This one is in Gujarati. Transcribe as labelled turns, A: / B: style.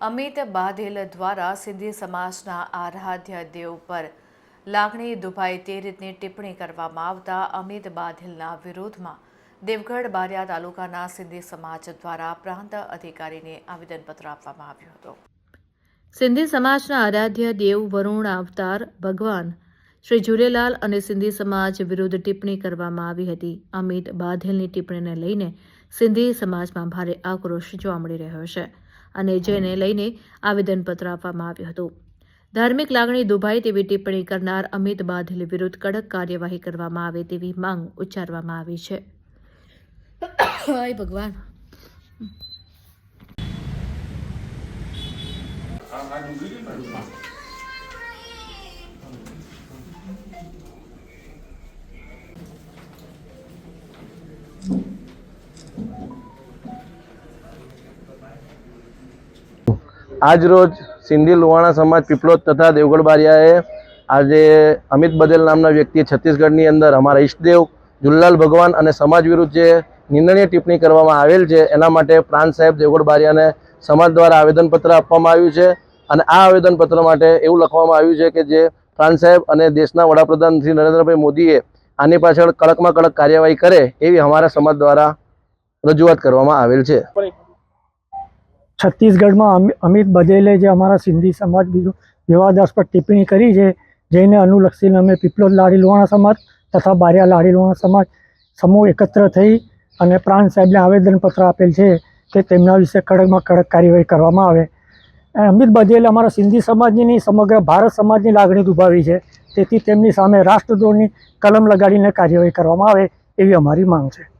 A: અમિત બાધેલ દ્વારા સિંધી સમાજના આરાધ્ય દેવ પર લાગણી દુભાઈ તે રીતની ટિપ્પણી કરવામાં આવતા અમિત બાધેલના વિરોધમાં દેવગઢ બારિયા તાલુકાના સિંધી સમાજ દ્વારા પ્રાંત અધિકારીને આવેદનપત્ર આપવામાં આવ્યું હતું. સિંધી સમાજના આરાધ્ય દેવ વરુણ અવતાર ભગવાન શ્રી ઝૂલેલાલ અને સિંધી સમાજ વિરુદ્ધ ટિપ્પણી કરવામાં આવી હતી. અમિત બાધેલની ટિપ્પણીને લઈને સિંધી સમાજમાં ભારે આક્રોશ જોવા મળી રહ્યો છે. અને જેને લઈને આવેદનપત્ર આપવામાં આવ્યું હતું. ધાર્મિક લાગણી દુભાઈ તેવી ટિપ્પણી કરનાર અમિત બાધેલ વિરુદ્ધ કડક કાર્યવાહી કરવામાં આવે તેવી માંગ ઉચ્ચારવામાં આવી છે. ભગવાન.
B: આજ રોજ સિંધી લુહાણા સમાજ પીપલોદ તથા દેવગઢ બારિયાએ આજે અમિત બદેલ નામના વ્યક્તિએ છત્તીસગઢની અંદર અમારા ઈષ્ટદેવ, જુલ્લાલ ભગવાન અને સમાજ વિરુદ્ધ જે નિંદનીય ટિપ્પણી કરવામાં આવેલ છે, એના માટે પ્રાંત સાહેબ દેવગઢ બારિયાને સમાજ દ્વારા આવેદનપત્ર આપવામાં આવ્યું છે અને આ આવેદનપત્ર માટે એવું લખવામાં આવ્યું છે કે જે પ્રાંત સાહેબ અને દેશના વડાપ્રધાન શ્રી નરેન્દ્રભાઈ મોદીએ આની પાછળ કડકમાં કડક કાર્યવાહી કરે એવી અમારા સમાજ દ્વારા રજૂઆત કરવામાં આવેલ છે.
C: છત્તીસગઢમાં અમિ- અમિત બધેલે જે અમારા સિંધી સમાજ બીજું વિવાદાસ્પદ ટિપ્પણી કરી છે, જેને અનુલક્ષીને અમે પીપલોદ લાડી લુહાણા સમાજ તથા બારિયા લાડી લુહાણા સમાજ સમૂહ એકત્ર થઈ અને પ્રાણ સાહેબને આવેદનપત્ર આપેલ છે કે તેમના વિશે કડકમાં કડક કાર્યવાહી કરવામાં આવે. અમિત બધેલે અમારા સિંધી સમાજની સમગ્ર ભારત સમાજની લાગણી દુભાવી છે. તેથી તેમની સામે રાષ્ટ્રદ્રોહની કલમ લગાડીને કાર્યવાહી કરવામાં આવે એવી અમારી માંગ છે.